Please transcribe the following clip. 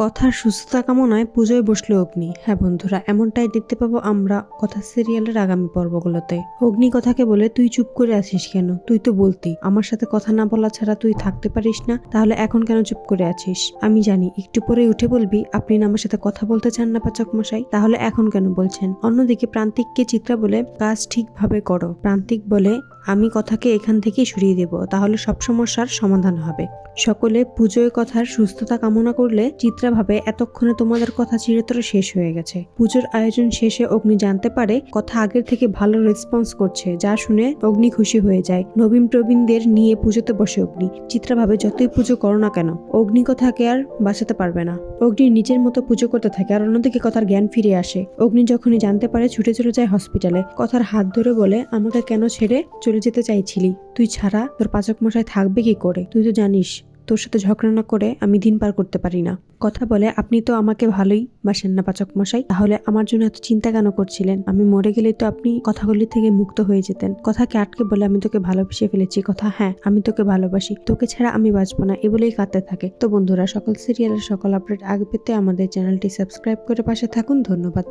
কথার সুস্থতা কামনায় পুজোয় বসল অগ্নি। হ্যাঁ বন্ধুরা, এমনটাই দেখতে পাবো আমরা কথা সিরিয়ালের আগামী পর্বগুলোতে। অগ্নি কথাকে বলে, তুই চুপ করে আছিস কেন? তুই তো বলতি, আমার সাথে কথা না বলা ছাড়া তুই থাকতে পারিস না, তাহলে এখন কেন চুপ করে আছিস? আমি জানি, একটু পরে উঠে বলবি, আপনি না আমার সাথে কথা বলতে চান না পাচক মশাই, তাহলে এখন কেন বলছেন? অন্যদিকে প্রান্তিককে চিত্রা বলে, কাজ ঠিকভাবে করো। প্রান্তিক বলে, আমি কথাকে এখান থেকেই সরিয়ে দেব, তাহলে সব সমস্যার সমাধান হবে। সকলে পুজোয় কথার সুস্থতা কামনা করলে চিত্রা ভাবে এতক্ষণে তোমাদের কথা চিরতরে শেষ হয়ে গেছে। পুজোর আয়োজন শেষে অগ্নি জানতে পারে কথা আগের থেকে ভালো রেসপন্স করছে, যা শুনে অগ্নি খুশি হয়ে যায়। নবীন প্রবীণদের নিয়ে পুজোতে বসে অগ্নি। চিত্রা ভাবে যতই পুজো করো না কেন, অগ্নি কথাকে আর বাঁচাতে পারবে না। অগ্নি নিজের মতো পুজো করতে থাকে আর অন্যদিকে কথার জ্ঞান ফিরে আসে। অগ্নি যখনই জানতে পারে ছুটে চলে যায় হসপিটালে কথার হাত ধরে বলে, আমাকে কেন ছেড়ে চলে যেতে চাইছিলি? তুই ছাড়া তোর পাচক মশাই থাকবে কি করে? তুই তো জানিস তোর সাথে ঝগড়া না করে আমি দিন পার করতে পারি না। কথা বলে, আপনি তো আমাকে ভালোই বাসেন না পাচক মশাই। তাহলে আমার জন্য এত চিন্তা কেন করছিলেন? আমি মরে গেলে তো আপনি কথাগুলি থেকে মুক্ত হয়ে যেতেন। কথাকে আটকে বলে আমি তোকে ভালোবেসে ফেলেছি। কথা হ্যাঁ আমি তোকে ভালোবাসি। তোকে ছাড়া আমি বাঁচবো না। এ বলেই কাঁদতে থাকে। তো বন্ধুরা, সকল সিরিয়ালের সকল আপডেট আগে পেতে আমাদের চ্যানেলটি সাবস্ক্রাইব করে পাশে থাকুন। ধন্যবাদ।